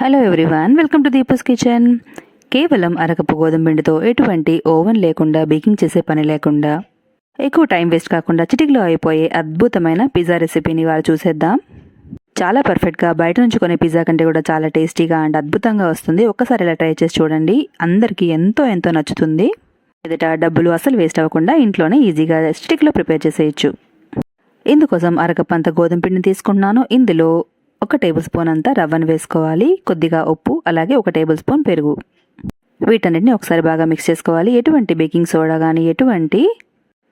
Hello everyone welcome to Deepa's kitchen కేవలం అరకపు గోధుమ పిండితో ఎటువంటి ఓవెన్ లేకుండా బేకింగ్ చేసే పని లేకుండా ఎక్కువ టైం వేస్ట్ కాకుండా చిటికలో అయిపోయే అద్భుతమైన పిజ్జా రెసిపీని వారు చూసేద్దాం. చాలా పర్ఫెక్ట్గా బయట నుంచి కొనే పిజ్జా కంటే కూడా చాలా టేస్టీగా అండ్ అద్భుతంగా వస్తుంది. ఒక్కసారి ఇలా ట్రై చేసి చూడండి. అందరికీ ఎంతో ఎంతో నచ్చుతుంది. ఎదుట డబ్బులు అసలు వేస్ట్ అవ్వకుండా ఇంట్లోనే ఈజీగా స్టిక్లో ప్రిపేర్ చేసేయచ్చు. ఇందుకోసం అరకప్ గోధుమ పిండిని తీసుకుంటున్నాను ఇందులో ఒక టేబుల్ స్పూన్ అంతా రవ్వను వేసుకోవాలి. కొద్దిగా ఉప్పు అలాగే ఒక టేబుల్ స్పూన్ పెరుగు. వీటన్నిటిని ఒకసారి బాగా మిక్స్ చేసుకోవాలి. ఎటువంటి బేకింగ్ సోడా కానీ ఎటువంటి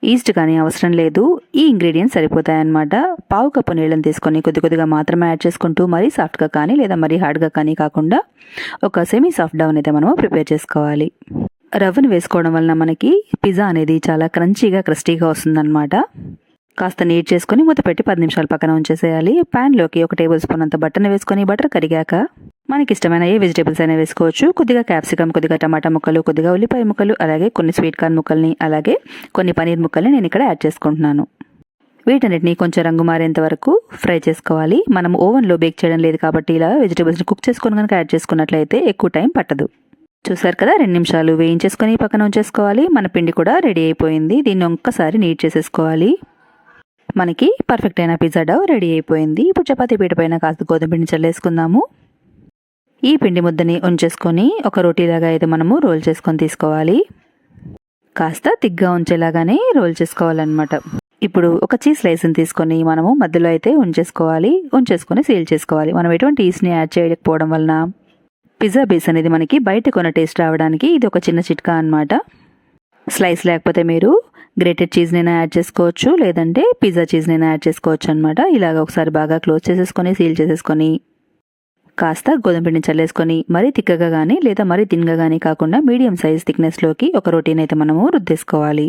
ఈస్ట్ కానీ అవసరం లేదు. ఈ ఇంగ్రీడియంట్స్ సరిపోతాయన్నమాట. పావు కప్పు నీళ్ళని తీసుకొని కొద్ది కొద్దిగా మాత్రమే యాడ్ చేసుకుంటూ మరీ సాఫ్ట్గా కానీ లేదా మరీ హార్డ్గా కానీ కాకుండా ఒక సెమీ సాఫ్ట్ డౌన్ అయితే మనము ప్రిపేర్ చేసుకోవాలి. రవ్వను వేసుకోవడం వలన మనకి పిజ్జా అనేది చాలా క్రంచీగా క్రిస్టీగా వస్తుందన్నమాట. కాస్త నీట్ చేసుకొని మూతపెట్టి పది నిమిషాలు పక్కన ఉంచేసేయాలి. ప్యాన్లోకి ఒక టేబుల్ స్పూన్ అంత బటర్ని వేసుకొని బటర్ కరిగాక మనకి ఇష్టమైన ఏ వెజిటేబుల్స్ అయినా వేసుకోవచ్చు. కొద్దిగా క్యాప్సికమ్ కొద్దిగా టమాటా ముక్కలు కొద్దిగా ఉల్లిపాయ ముక్కలు అలాగే కొన్ని స్వీట్ కార్న్ ముక్కల్ని అలాగే కొన్ని పనీర్ ముక్కల్ని నేను ఇక్కడ యాడ్ చేసుకుంటున్నాను. వీటన్నిటిని కొంచెం రంగు మారేంత వరకు ఫ్రై చేసుకోవాలి. మనం ఓవెన్లో బేక్ చేయడం లేదు కాబట్టి ఇలా వెజిటేబుల్స్ని కుక్ చేసుకొని కనుక యాడ్ చేసుకున్నట్లయితే ఎక్కువ టైం పట్టదు. చూసారు కదా రెండు నిమిషాలు వేయించేసుకొని పక్కన ఉంచేసుకోవాలి. మన పిండి కూడా రెడీ అయిపోయింది. దీన్ని ఒక్కసారి నీట్ చేసేసుకోవాలి. మనకి పర్ఫెక్ట్ అయిన పిజ్జా డవ్ రెడీ అయిపోయింది. ఇప్పుడు చపాతీ పీట పైన కాస్త గోధుమ పిండి చల్లేసుకుందాము. ఈ పిండి ముద్దని ఉంచేసుకొని ఒక రోటీలాగా అయితే మనము రోల్ చేసుకొని తీసుకోవాలి. కాస్త తిగ్గా ఉంచేలాగానే రోల్ చేసుకోవాలన్నమాట. ఇప్పుడు ఒక చీజ్ స్లైస్ని తీసుకొని మనము మధ్యలో అయితే ఉంచేసుకోవాలి. ఉంచేసుకొని సీల్ చేసుకోవాలి. మనం ఎటువంటి ఈస్ని యాడ్ చేయకపోవడం వలన. పిజ్జా బేస్ అనేది మనకి బయట కొన్న టేస్ట్ రావడానికి ఇది ఒక చిన్న చిట్కా అనమాట స్లైస్ లేకపోతే మీరు గ్రేటెడ్ చీజ్నైనా యాడ్ చేసుకోవచ్చు లేదంటే పిజ్జా చీజ్నైనా యాడ్ చేసుకోవచ్చు అనమాట ఇలాగ ఒకసారి బాగా క్లోజ్ చేసేసుకొని సీల్ చేసేసుకొని కాస్త గోధుమ పిండిని చల్లేసుకొని మరీ తిక్కగా కానీ లేదా మరీ తిన్గా కానీ కాకుండా మీడియం సైజ్ థిక్నెస్లోకి ఒక రొటీన్ అయితే మనము రుద్దేసుకోవాలి.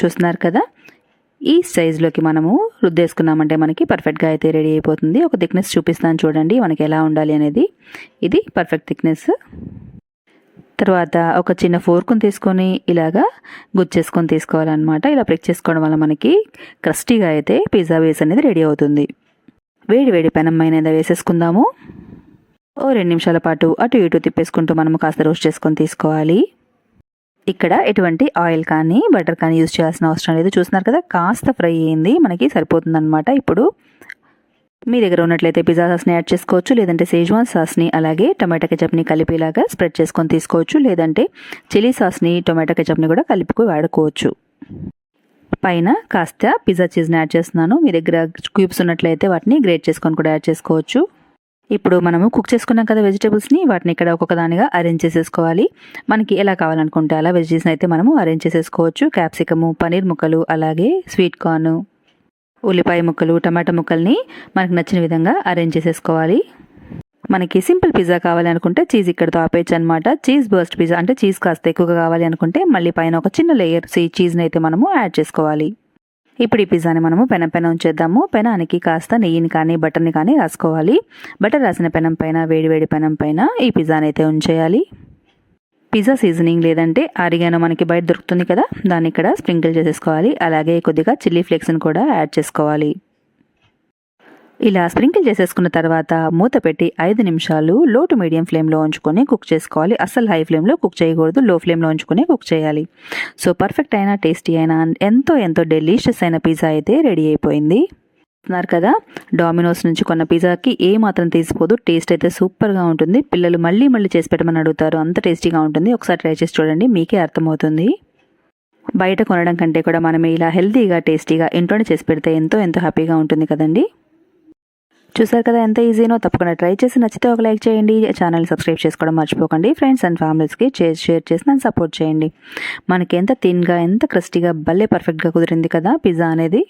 చూస్తున్నారు కదా? ఈ సైజులోకి మనము రుద్దేసుకున్నామంటే మనకి పర్ఫెక్ట్గా అయితే రెడీ అయిపోతుంది. ఒక థిక్నెస్ చూపిస్తాను చూడండి మనకి ఎలా ఉండాలి అనేది. ఇది పర్ఫెక్ట్ థిక్నెస్. తర్వాత ఒక చిన్న ఫోర్కుని తీసుకొని ఇలాగా గుచ్చేసుకొని తీసుకోవాలన్నమాట. ఇలా ప్రిక్ చేసుకోవడం వల్ల మనకి క్రస్టీగా అయితే పిజ్జా బేస్ అనేది రెడీ అవుతుంది. వేడి వేడి పెనం అయినది వేసేసుకుందాము. ఓ రెండు నిమిషాల పాటు అటు ఇటు తిప్పేసుకుంటూ మనము కాస్త రోస్ట్ చేసుకొని తీసుకోవాలి. ఇక్కడ ఎటువంటి ఆయిల్ కానీ బటర్ కానీ యూజ్ చేయాల్సిన అవసరం లేదు. చూస్తున్నారు కదా కాస్త ఫ్రై అయింది. మనకి సరిపోతుంది ఇప్పుడు మీ దగ్గర ఉన్నట్లయితే పిజ్జా సాస్ని యాడ్ చేసుకోవచ్చు లేదంటే సేజ్వాన్ సాస్ని అలాగే టొమాటో కెచప్ని కలిపేలాగా స్ప్రెడ్ చేసుకొని తీసుకోవచ్చు లేదంటే చిల్లీ సాస్ని టొమాటో కెచప్ని కూడా కలిపి వాడుకోవచ్చు. పైన కాస్త పిజ్జా చీజ్ని యాడ్ చేస్తున్నాను. మీ దగ్గర క్యూబ్స్ ఉన్నట్లయితే వాటిని గ్రేట్ చేసుకొని కూడా యాడ్ చేసుకోవచ్చు. ఇప్పుడు మనము కుక్ చేసుకున్నాం కదా వెజిటేబుల్స్ని వాటిని ఇక్కడ ఒక్కొక్క దానిగా అరేంజ్ చేసేసుకోవాలి. మనకి ఎలా కావాలనుకుంటే అలా వెజిటేబుల్స్ని అయితే మనము అరేంజ్ చేసేసుకోవచ్చు. క్యాప్సికము పనీర్ ముక్కలు అలాగే స్వీట్ కార్న్. ఉల్లిపాయ ముక్కలు టమాటా ముక్కల్ని మనకు నచ్చిన విధంగా అరేంజ్ చేసేసుకోవాలి. మనకి సింపుల్ పిజ్జా కావాలి అనుకుంటే చీజ్ ఇక్కడతో ఆపేయచ్చు అనమాట చీజ్ బర్స్ట్ పిజ్జా అంటే చీజ్ కాస్త ఎక్కువగా కావాలి అనుకుంటే మళ్ళీ పైన ఒక చిన్న లేయర్ చీజ్ని అయితే మనము యాడ్ చేసుకోవాలి. ఇప్పుడు ఈ పిజ్జాని మనము పెనం పైన ఉంచేద్దాము. పెనానికి కాస్త నెయ్యిని కానీ బటర్ని కానీ రాసుకోవాలి. బటర్ రాసిన పెనం పైన వేడి వేడి పెనం పైన ఈ పిజ్జాని అయితే ఉంచేయాలి. పిజ్జా సీజనింగ్ లేదంటే ఆరిగానో మనకి బయట దొరుకుతుంది కదా దాన్ని ఇక్కడ స్ప్రింకిల్ చేసేసుకోవాలి. అలాగే కొద్దిగా చిల్లీ ఫ్లేక్స్ని కూడా యాడ్ చేసుకోవాలి. ఇలా స్ప్రింకిల్ చేసేసుకున్న తర్వాత మూత పెట్టి ఐదు నిమిషాలు లో టు మీడియం ఫ్లేమ్లో ఉంచుకొని కుక్ చేసుకోవాలి. అస్సలు హై ఫ్లేమ్లో కుక్ చేయకూడదు లో ఫ్లేమ్లో ఉంచుకొని కుక్ చేయాలి. సో పర్ఫెక్ట్ అయిన టేస్టీ అయినా ఎంతో ఎంతో డెలిషియస్ అయిన పిజ్జా అయితే రెడీ అయిపోయింది. అన్నారు కదా. డామినోస్ నుంచి కొన్న పిజ్జాకి ఏ మాత్రం తీసిపోదు. టేస్ట్ అయితే సూపర్గా ఉంటుంది. పిల్లలు మళ్ళీ మళ్ళీ చేసి పెట్టమని అడుగుతారు. అంత టేస్టీగా ఉంటుంది. ఒకసారి ట్రై చేసి చూడండి. మీకే అర్థమవుతుంది. బయట కొనడం కంటే కూడా మనం ఇలా హెల్తీగా టేస్టీగా ఇంట్లోనే చేసి పెడితే ఎంతో ఎంతో హ్యాపీగా ఉంటుంది కదండి. చూసారు కదా ఎంత ఈజీనో? తప్పకుండా ట్రై చేసి నచ్చితే ఒక లైక్ చేయండి. ఛానల్ని సబ్స్క్రైబ్ చేసుకోవడం మర్చిపోకండి. ఫ్రెండ్స్ అండ్ ఫ్యామిలీస్కి షేర్ చేసి నన్ను సపోర్ట్ చేయండి. మనకి ఎంత థిన్గా ఎంత క్రిస్టీగా భలే పర్ఫెక్ట్గా కుదిరింది కదా పిజ్జా అనేది.